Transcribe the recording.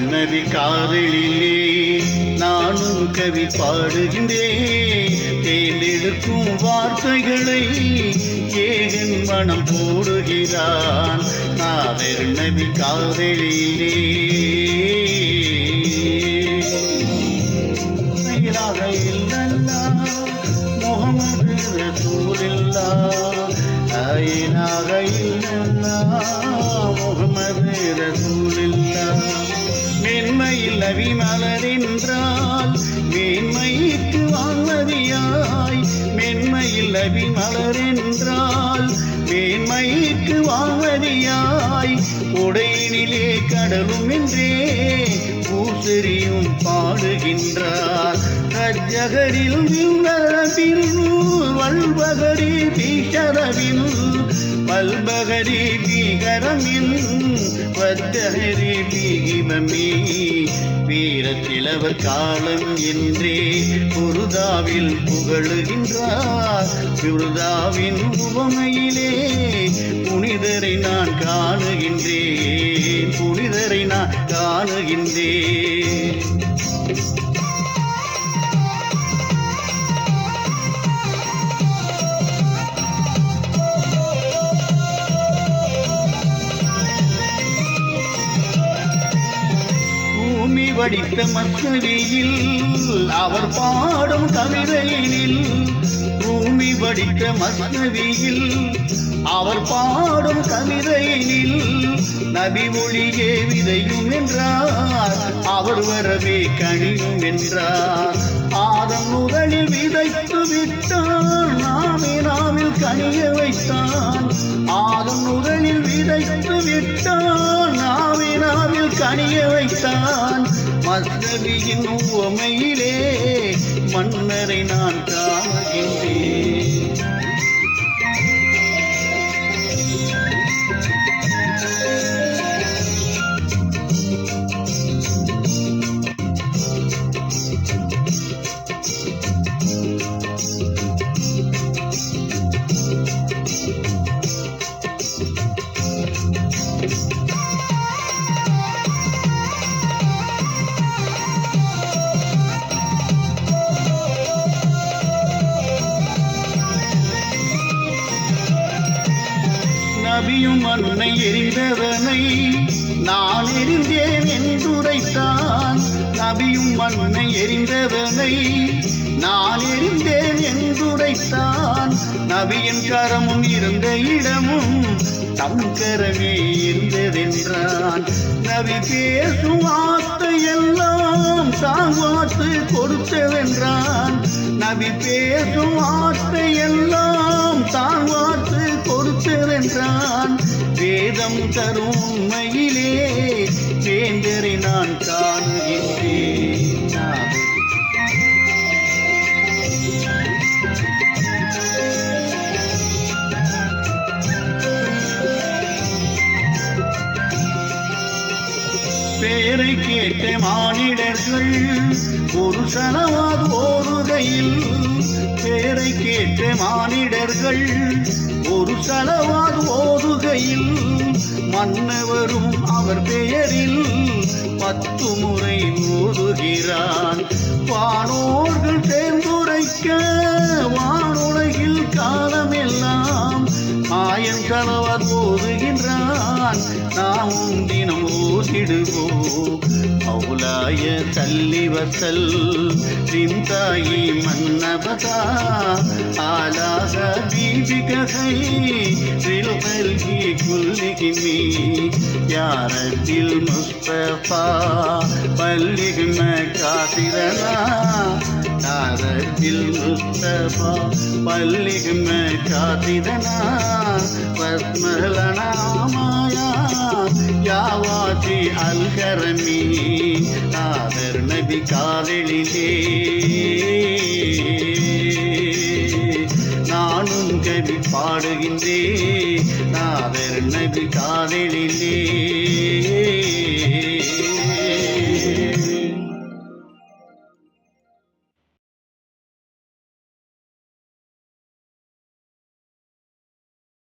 நபி காதலிலே நானும் கவி பாடுகின்றேன். தேர்ந்தெடுக்கும் வார்த்தைகளை ஏகன் மனம் போடுகிறான். நாதர் நபி காதலிலே. இலாஹ இல்லல்லாஹ் முஹம்மது ரசூலுல்லாஹ் லா இலாஹ மென்மையில் நபி மலரென்றால் மேன்மைக்கு வாழ்வதியாய் மென்மையில் நபி மலரென்றால் மேன்மைக்கு வாழ்வதியாய் உடையினிலே கடலும் என்றே பூசரியும் பாடுகின்றார். கஜகரில் விண்ணரபில் வல்பகரி பீஷரவில் பல்பகரி பீகரமில் வத்தகரி பீகிமமே. வீரத்திலவர் காலம் என்றே குருதாவில் புகழுகின்றார். குருதாவின் உவமையிலே புனிதரை நான் காணுகின்றேன். புனிதரை நான் காணுகின்றேன். படித்த வடித்த அவர் பாடும் கவிதையினில் பூமி படித்த மசதியில் அவர் பாடும் கவிதையினில் நபி மொழியே விதையும் என்றார் அவர் வரவே கணியும் என்றார். ஆதம் முதலில் விதைத்து விட்டான் நாமே நாமில் கனிய வைத்தான். ஆதம் முதலில் விதைத்து விட்டான் நாம் தனிய வைத்தான் மதவியின் உவமையிலே மன்னரை நான் காண்கின்றேன் நபியும் மண்ணை எரிந்தவனை நான் எரிந்தேன் என்றுரைத்தான் நபியும் மண்ணை எரிந்தவனை நான் எரிந்தேன் என்றுரைத்தான் நபியின் கரமும் இருந்த இடமும் தம் கரமே இருந்ததென்றான். நபி பேசும் வார்த்தையெல்லாம் தான் வார்த்து கொடுத்தவென்றான் நபி பேசும் வார்த்தையெல்லாம் தான் வார்த்து வேதம் தரும் உண்மையிலே வேந்தரை நான் காணுகின்றேன். கேட்ட மானிடர்கள் ஒரு சனவாது ஓருகையில் பேரை கேட்ட மானிடர்கள் ஒரு சலவாக ஓடுகையில் மன்னவரும் அவர் பெயரில் பத்து முறை ஓதுகிறான். வானோர்கள் தேர்ந்துரைக்க வானுலகில் காண மாயன் கணவர் போதுகின்றான் நாமும் தினம் ஓதிடுவோம் மௌலாய தள்ளி வசல் தின்தாயி மன்னபதா ஆலாக தீபிகை നൽകി കുല്ലികിനി യാരത്തിൽ മുസ്തഫ പല്ലിഗ്ന കാതിരന യാരത്തിൽ മുസ്തഫ പല്ലിഗ്ന കാതിരനാ பத்மலனாமாயா யாவாசி அல்கரமி ஆதர் நபி காதலிலே. நானும் கவி பாடுகின்றே நாதர் நபி காதலிலே.